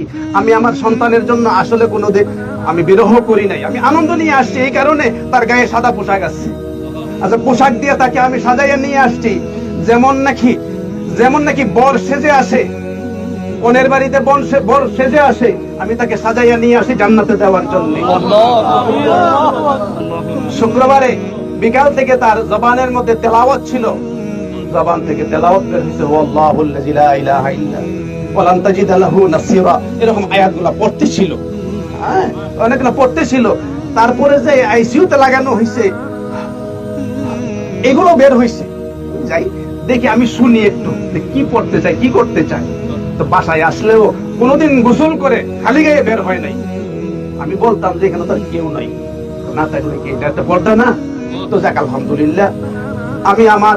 কি আমি আমার সন্তানের জন্য আসলে কোনো আমি বিরহ করি নাই। আমি আনন্দ নিয়ে আসছি, এই কারণে তার গায়ে সাদা পোশাক আছে। আচ্ছা পোশাক দিয়ে তাকে আমি সাজাইয়া নিয়ে আসছি। যেমন নাকি যেমন নাকি বর সেজে আসে, কনের বাড়িতে বন সে- বর সেজে আসে, আমি তাকে সাজাইয়া নিয়ে আসি জান্নাতে দেওয়ার জন্য। শুক্রবারে বিকাল থেকে তার জবানের মধ্যে তেলাওয়াত ছিল। জবান থেকে তেলাওয়াত বের হয়েছে ওয়াল্লাহুল্লাযী লা ইলাহা ইল্লা তাজিদা লাহু নাসীরা। এরকম আয়াতগুলো পড়তে ছিল। হ্যাঁ পড়তে ছিল। তারপরে যে আইসিইউতে লাগানো হয়েছে এগুলো বের হয়েছে যাই, দেখি আমি শুনি একটু কি পড়তে চাই কি করতে চাই তো বাসায় আসলেও কোনোদিন গোসল করে খালি গায়ে বের হয় নাই। আমি বলতাম যে এখানে তার কেউ নাই। না থাকলে কি এটা একটা পর্দা না? তো যাক, আলহামদুলিল্লাহ। আমি আমার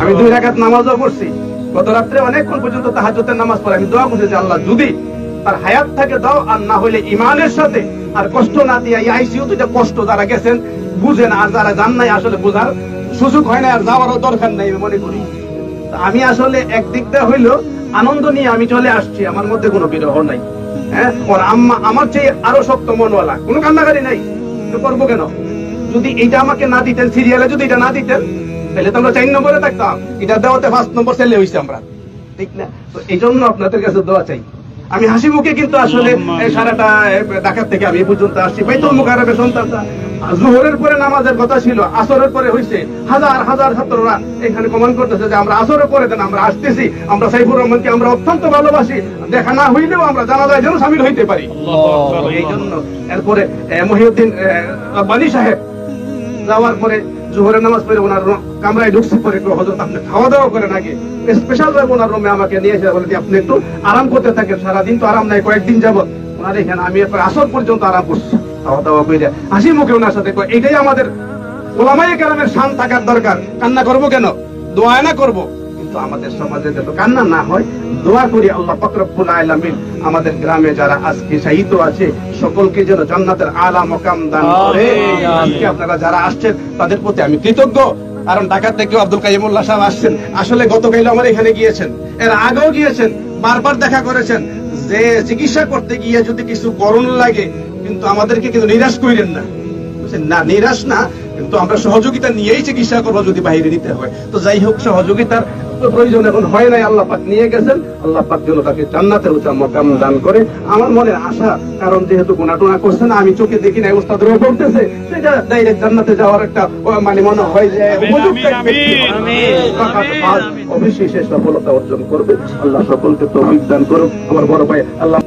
আমি দুই রাকাত নামাজও করছি গত রাত্রে অনেকক্ষণ পর্যন্ত তাহাজ্জুদের নামাজ পড়ে। আমি দোয়া করছি যে আল্লাহ যদি তার হায়াত থাকে দাও, আর না হইলে ইমানের সাথে আর কষ্ট না দিয়ে আইসিউ তো কষ্ট যারা গেছেন বুঝেন আর যারা জান নাই আসলে বোঝার সুযোগ হয় না, আর যাওয়ারও দরকার নাই মনে করি। আমি আসলে একদিক দিয়ে হইল আনন্দ নিয়ে আমি চলে আসছি, আমার মধ্যে কোনো বিরহ নাই। হ্যাঁ? আম্মা আমার চেয়ে আরও শক্ত মনওয়ালা। কোনো কান্নাকারি নাই। করব কেন? যদি এটা আমাকে না দিতেন সিরিয়ালে যদি এটা না দিতেন তাহলে তো আমরা চার নম্বরে থাকতাম। এটা দেওয়াতে ফার্স্ট নম্বর ছেলে হয়েছে আমরা। ঠিক না? তো এই জন্য আপনাদের কাছে দোয়া চাই। আমি হাসি মুখে কিন্তু আসলে সারাটা ঢাকার থেকে আমি পর্যন্ত আসছি। বাইতুল মুকাররমের সন্তানটা জোহরের পরে নামাজের কথা ছিল আসরের পরে হইছে হাজার হাজার ছাত্ররা এখানে কমান করতেছে যে আমরা আসরের পরে দেন আমরা আসতেছি। আমরা সাইফুর রহমানকে আমরা অত্যন্ত ভালোবাসি। দেখা না হইলেও আমরা জানাজায় যেন সামিল হইতে পারি। এই জন্য এরপরে মহিউদ্দিন রব্বানী সাহেব যাওয়ার পরে জোহরের নামাজ পড়ে ওনার কামরায় ঢুকছি পরে একটু হজরত আপনি খাওয়া দাওয়া করেন আগে। স্পেশাল ভাবে ওনার রুমে আমাকে নিয়ে এসে বলে আপনি একটু আরাম করতে থাকেন, সারাদিন তো আরাম নাই, কয়েকদিন যাব ওনার এখানে আমি এরপর আসর পর্যন্ত আরাম করছি, খাওয়া দাওয়া করে হাসি মুখে ওনার সাথে এটাই আমাদের ওলামাই কেরামের শান থাকার দরকার। কান্না করব কেন? দোয়া না করব? কিন্তু আমাদের সমাজে যাতে কান্না না হয় দোয়া করি আল্লাহ ফকরবুল আলামিন আমাদের গ্রামে যারা আজকে শহীদ আছে সকলকে যেন জান্নাতের আলা মকাম দান করে। আজকে আপনারা যারা আসছেন তাদের প্রতি আমি কৃতজ্ঞ। কারণ ঢাকা থেকে আব্দুল কাইমুল্লাহ সাহেব আসছেন। আসলে গতকাল আমার এখানে গিয়েছেন। এর আগেও গিয়েছেন বারবার দেখা করেছেন। যে চিকিৎসা করতে গিয়ে যদি কিছু করণ লাগে কিন্তু আমাদেরকে কিন্তু নিরাশ করিলেন না। না নিরাশ না কিন্তু আমরা সহযোগিতা নিয়েই চিকিৎসা করব যদি বাইরে নিতে হয়। তো যাই হোক সহযোগিতার প্রয়োজন এখন হয় নাই। আল্লাহ পাক নিয়ে গেছেন। আল্লাহ পাক যেন তাকে জান্নাতের উচ্চ মকাম দান করে। আমার মনের আশা কারণ যেহেতু গুণা টুনা করছে না আমি চোখে দেখি নাই উস্তাদরাও বলতেছে সেটা ডাইরেক্ট জান্নাতে যাওয়ার একটা মানে মনে হয় যে অবশ্যই সে সফলতা অর্জন করবে। আল্লাহ সকলকে তৌফিক দান করুক। আমার বড় ভাই আল্লাহ